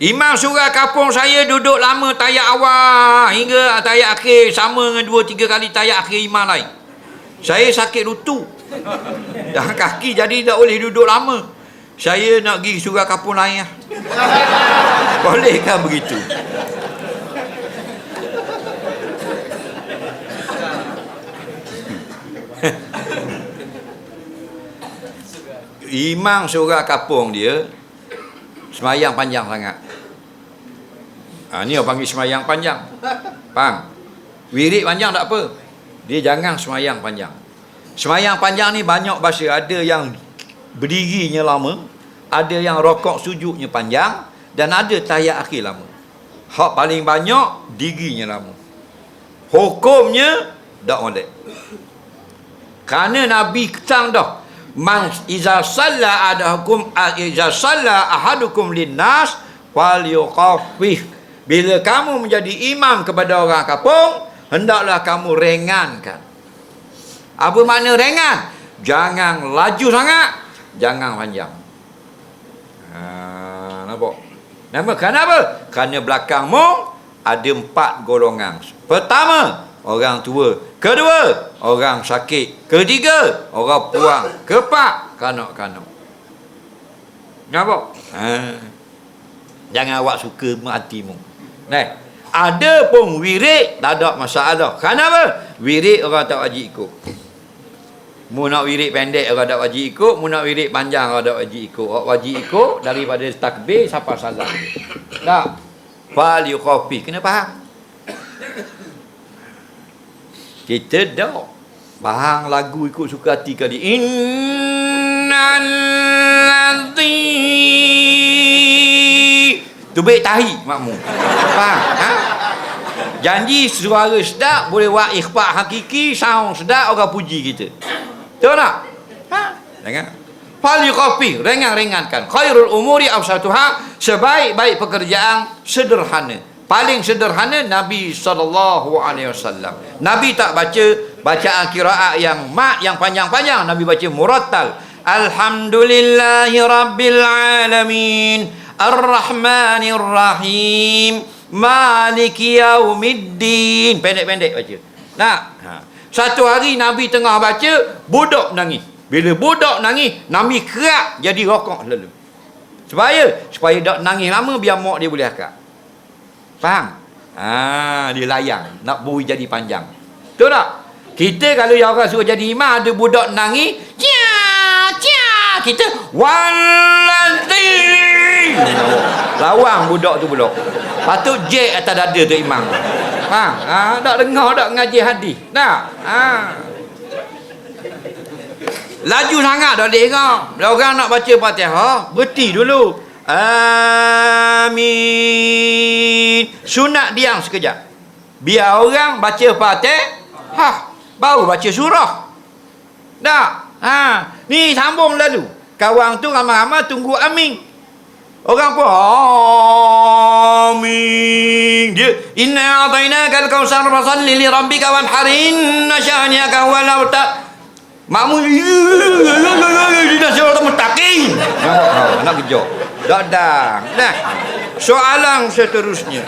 Imam surah kampung saya duduk lama tayak awal hingga tayak akhir sama dengan dua tiga kali tayak akhir imam lain. Saya sakit lutut. Dan kaki jadi tak boleh duduk lama. Saya nak pergi surah kampung lain lah. Bolehkah begitu? Imam surah kampung dia semayang panjang sangat. Ha, ni orang panggil semayang panjang. Faham? Wirid panjang tak apa. Dia jangan semayang panjang. Semayang panjang ni banyak bahasa. Ada yang berdirinya lama. Ada yang rokok sujudnya panjang. Dan ada tayak akhir lama. Hak paling banyak, dirinya lama. Hukumnya, tak boleh. Kerana Nabi ketang dah. Man iza salla adahukum iza salla ahadukum linnas fal yuqaffif. Bila kamu menjadi imam kepada orang kampung, hendaklah kamu ringankan. Apa makna ringan? Jangan laju sangat, jangan panjang. Ha, nampak? Nama kenapa? Kerana belakangmu ada empat golongan. Pertama, orang tua. Kedua, orang sakit. Ketiga, orang puang. Keempat, kanak-kanak. Nampak? Ha. Jangan awak suka hatimu. Nah, ada pun wirid tak ada masalah. Kenapa? Wirid orang tak wajib ikut. Mu nak wirid pendek orang tak wajib ikut, mu nak wirid panjang orang tak wajib ikut. Orang wajib ikut daripada takbir sampai salam. Tak. Fal yukhafi. Kena faham? Kita dah Bahang lagu ikut suka hati kali. Innal ladhi. Tu baik tahi makmu. Faham? Ha? Janji suara sedap boleh buat ikhfa hakiki, sound sedap orang puji kita. Tahu tak? Ha? Dengar. Fal yuqafi, ringan-ringankan. Khairul umuri awsatuha, sebaik-baik pekerjaan sederhana. Paling sederhana Nabi sallallahu alaihi wasallam. Nabi tak baca bacaan qiraat yang mak yang panjang-panjang, Nabi baca murattal. Alhamdulillahi rabbil alamin. Ar-Rahmanir Rahim. Maliki yaumiddin. Pendek-pendek baca. Nak? Ha. Satu hari Nabi tengah baca, budak nangis. Bila budak nangis, Nabi kerak jadi rokok lalu. Supaya supaya tak nangis lama biar mak dia boleh akak. Faham? Ah, dia layang nak bui jadi panjang. Betul tak? Kita kalau yang orang suruh jadi imam ada budak nangis, cia cia kita walanti. Lawang budak tu pula. Patut jek atas dada tu imam. Faham? Ah, tak dengar tak ngaji hadis. Tak? Ah. Laju sangat dah dia kau. Orang nak baca Fatihah, berhenti dulu. Amin. Sunat diam sekejap. Biar orang baca Fatihah, baru baca surah. Tak? Ha, ni sambung lalu. Kawan tu ramai-ramai tunggu amin. Orang pun amin. Dia inna a'tainaka al-kautsar fasalli li rabbika wanharin nasyaniaka huwal abtar. Makmu dia suruh tu mutakin. Nak. Tak dah. Nah. Soalan seterusnya.